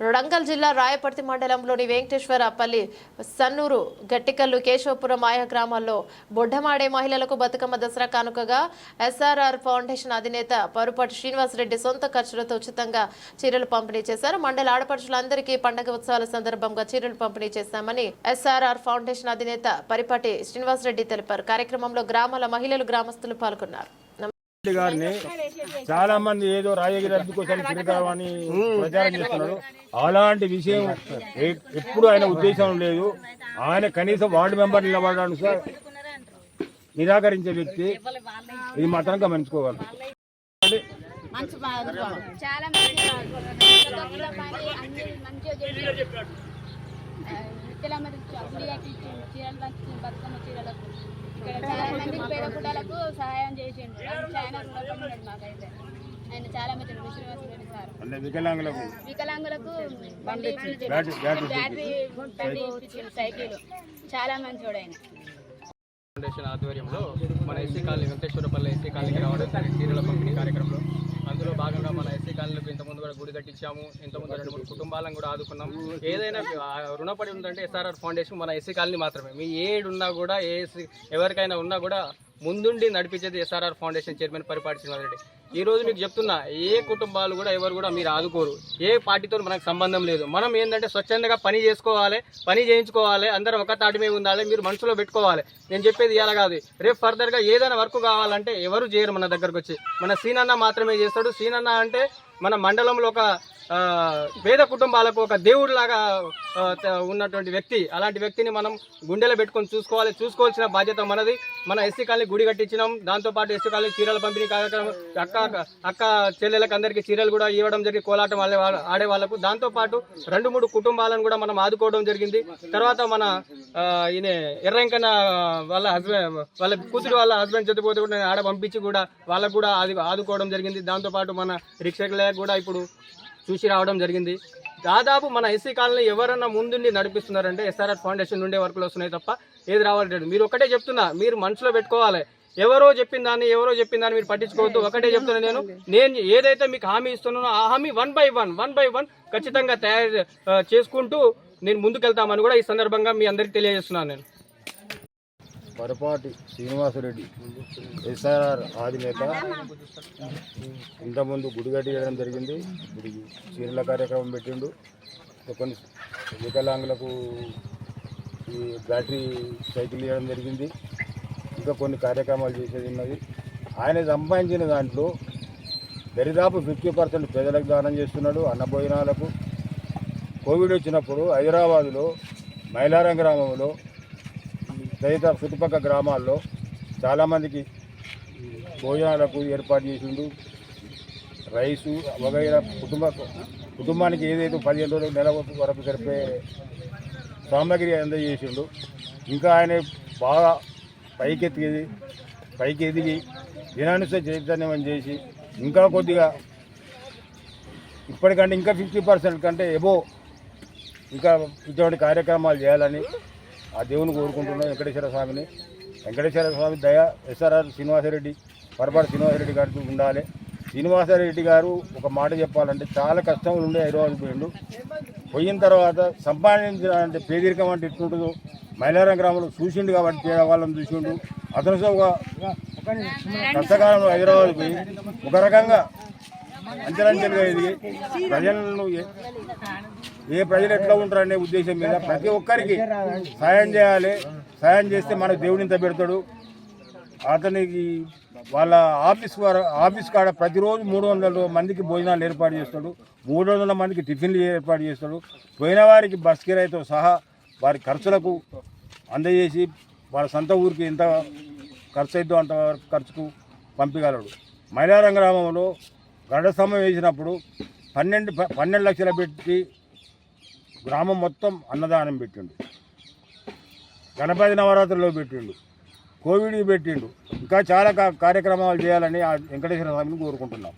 రంగల్ జిల్లా రాయపర్తి మండలంలోని వెంకటేశ్వరపల్లి సన్నూరు గట్టికల్లు కేశవపురం ఆయా గ్రామాల్లో బొడ్డమాడే మహిళలకు బతుకమ్మ దసరా కానుకగా ఎస్ఆర్ఆర్ ఫౌండేషన్ అధినేత పరుపాటి శ్రీనివాసరెడ్డి సొంత ఖర్చులతో ఉచితంగా చీరలు పంపిణీ చేశారు. మండల ఆడపడుచులందరికీ పండగ ఉత్సవాల సందర్భంగా చీరలు పంపిణీ చేశామని ఎస్ఆర్ఆర్ ఫౌండేషన్ అధినేత పరిపాటి శ్రీనివాసరెడ్డి తెలిపారు. కార్యక్రమంలో గ్రామాల మహిళలు గ్రామస్తులు పాల్గొన్నారు. గారిని చాలా మంది ఏదో రాజగిరి రద్దు కోసం అని ప్రచారం చేస్తున్నారు. అలాంటి విషయం ఎప్పుడు ఆయన ఉద్దేశం లేదు. ఆయన కనీసం వార్డు మెంబర్ నిలబడడానికి సార్ నిరాకరించే వ్యక్తి. ఇది మాత్రం గమనించుకోవాలి. చాలా మంచి ప్రతి పని అన్ని చీరలు బతుకమ్మ చీరలకు ఇక్కడ చాలా మందికి పేద కుటాలకు సహాయం చేసిండు ఆయన చాలా రుణపడి మాకైతే ఆయన చాలా సార్ వికలాంగులకు. వికలాంగులకు బండి బ్యాటరీ- బ్యాటరీ బండి ఇప్పించిండు సైకిల్ చాలా మంచోడు ఆయన ఫౌండేషన్ ఆధ్వర్యంలో మన ఎస్సీ కాలనీ వెంకటేశ్వరపల్లి ఎస్సీ కాలనీకి రావడం జరిగింది. చీరల పంపిణీ కార్యక్రమంలో అందులో భాగంగా మన ఎస్సీ కాలనీలకు ఇంతకుముందు ఇచ్చాము. ఇంతకుముందు రెండు మూడు కుటుంబాలను కూడా ఆదుకున్నాం. ఏదైనా రుణపడి ఉందంటే ఎస్ఆర్ఆర్ ఫౌండేషన్ మన ఎస్సీ కాలనీ మాత్రమే. మీ ఏడున్నా కూడా ఏ ఎవరికైనా ఉన్నా కూడా ముందుండి నడిపించేది ఎస్ఆర్ఆర్ ఫౌండేషన్ చైర్మన్ పరిపాటి శ్రీనివాసరెడ్డి. ఈ రోజు మీకు చెప్తున్నా ఏ కుటుంబాలు కూడా ఎవరు కూడా మీరు ఆదుకోరు. ఏ పార్టీతో మనకు సంబంధం లేదు. మనం ఏంటంటే స్వచ్ఛందంగా పని చేసుకోవాలి పని చేయించుకోవాలి అందరం ఒక తాటి మీద ఉండాలి మీరు మనసులో పెట్టుకోవాలి. నేను చెప్పేది ఇలా కాదు. రేపు ఫర్దర్గా ఏదైనా వర్క్ కావాలంటే ఎవరు చేయరు మన దగ్గరకు వచ్చి. మన సీనన్న మాత్రమే చేస్తాడు. సీనన్న అంటే మన మండలంలో ఒక పేద కుటుంబాలకు ఒక దేవుడిలాగా ఉన్నటువంటి వ్యక్తి అలాంటి వ్యక్తిని మనం గుండెలో పెట్టుకొని చూసుకోవాలి. చూసుకోవాల్సిన బాధ్యత మనది. మన ఎస్సీ కాలనీ గుడి కట్టించినాం. దాంతోపాటు ఎస్సీ కాలనీ చీరల పంపిణీ కార్యక్రమం అక్క అక్క చెల్లెలకు అందరికీ చీరలు కూడా ఇవ్వడం జరిగింది కోలాటం ఆడే వాళ్ళ ఆడే వాళ్ళకు. దాంతోపాటు రెండు మూడు కుటుంబాలను కూడా మనం ఆదుకోవడం జరిగింది. తర్వాత మన ఈయన ఎర్రంకన్న వాళ్ళ హస్బెండ్ వాళ్ళ కూతురు వాళ్ళ హస్బెండ్ చనిపోతే కూడా నేను ఆడ పంపించి కూడా వాళ్ళకు కూడా ఆది ఆదుకోవడం జరిగింది. దాంతోపాటు మన రిక్షకులకు కూడా ఇప్పుడు చూసి రావడం జరిగింది. దాదాపు మన ఎస్సీ కాలనీ ఎవరన్నా ముందుండి నడిపిస్తున్నారంటే ఎస్ఆర్ఆర్ ఫౌండేషన్ నుండే వర్కులు వస్తున్నాయి తప్ప ఏది రావట్లేదు. మీరు ఒకటే చెప్తున్నా మీరు మనసులో పెట్టుకోవాలి. ఎవరో చెప్పిన దాన్ని ఎవరో చెప్పిన దాన్ని మీరు పట్టించుకోవద్దు. ఒకటే చెప్తున్నా నేను. నేను ఏదైతే మీకు హామీ ఇస్తున్నానో ఆ హామీ one by one one by one ఖచ్చితంగా తయారు చేసుకుంటూ నేను ముందుకెళ్తామని కూడా ఈ సందర్భంగా మీ అందరికి తెలియజేస్తున్నాను నేను. పరపాటి శ్రీనివాసరెడ్డి ఎస్ఆర్ఆర్ ఆధినేత ఇంతకుముందు గుడి కట్టించడం జరిగింది. గుడికి చీరల కార్యక్రమం పెట్టిండు. కొన్ని వికలాంగులకు ఈ బ్యాటరీ సైకిల్ ఇవ్వడం జరిగింది. ఇంకా కొన్ని కార్యక్రమాలు చేసేది ఉన్నది. ఆయన సంపాదించిన దాంట్లో దరిదాపు ఫిఫ్టీ పర్సెంట్ పేదలకు దానం చేస్తున్నాడు అన్నభోజనాలకు కోవిడ్ వచ్చినప్పుడు హైదరాబాదులో మైలారం గ్రామంలో తదితర చుట్టుపక్కల గ్రామాల్లో చాలామందికి భోజనాలకు ఏర్పాటు చేసిండు. రైసు వగైరా కుటుంబ కుటుంబానికి ఏదైతే పదిహేను రోజులు నెల వరకు సరిపోయే సామాగ్రి అందజేసిండు. ఇంకా ఆయన బాగా పైకెత్తి పైకి ఎదిగి దినానుస చైతన్యం చేసి ఇంకా కొద్దిగా ఇప్పటికంటే ఇంకా ఫిఫ్టీ పర్సెంట్ కంటే ఎబో ఇంకా ఇటువంటి కార్యక్రమాలు చేయాలని ఆ దేవుని కోరుకుంటున్నాం వెంకటేశ్వర స్వామిని. వెంకటేశ్వర స్వామి దయ ఎస్ఆర్ఆర్ శ్రీనివాసరెడ్డి పొరపాటు శ్రీనివాసరెడ్డి గారితో ఉండాలి. శ్రీనివాసరెడ్డి గారు ఒక మాట చెప్పాలంటే చాలా కష్టంలో ఉండే హైదరాబాద్ పోయిండు. పోయిన తర్వాత సంపాదించిన అంటే పేదరికం అంటే ఎట్లుంటుందో మైలారం గ్రామంలో చూసిండు కాబట్టి వాళ్ళని చూసిండు. అతను ఒక కష్టకాలంలో హైదరాబాద్ పోయి ఒక రకంగా అంచెలంచెలుగా ఎదిగి ప్రజలను ఏ- ఏ ప్రజలు ఎట్లా ఉంటారనే ఉద్దేశం మీద ప్రతి ఒక్కరికి సాయం చేయాలి. సాయం చేస్తే మనకు దేవుని ఇంత పెడతాడు. అతనికి వాళ్ళ ఆఫీస్ వారు ఆఫీస్ కాడ ప్రతిరోజు మూడు వందల మందికి భోజనాలు ఏర్పాటు చేస్తాడు. మూడు వందల మందికి టిఫిన్లు ఏర్పాటు చేస్తాడు. పోయిన వారికి బస్ కిరాయితో సహా వారి ఖర్చులకు అందజేసి వాళ్ళ సొంత ఊరికి ఎంత ఖర్చు అయిద్దో అంత ఖర్చుకు పంపగలడు. మైలారం గ్రామంలో గరుడ స్తంభం వేసినప్పుడు పన్నెండు పన్నెండు లక్షలు పెట్టి గ్రామం మొత్తం అన్నదానం పెట్టిండు. గణపతి నవరాత్రుల్లో పెట్టిండు. కోవిడ్ పెట్టిండు. ఇంకా చాలా కార్యక్రమాలు చేయాలని ఆ వెంకటేశ్వర స్వామిని కోరుకుంటున్నాం.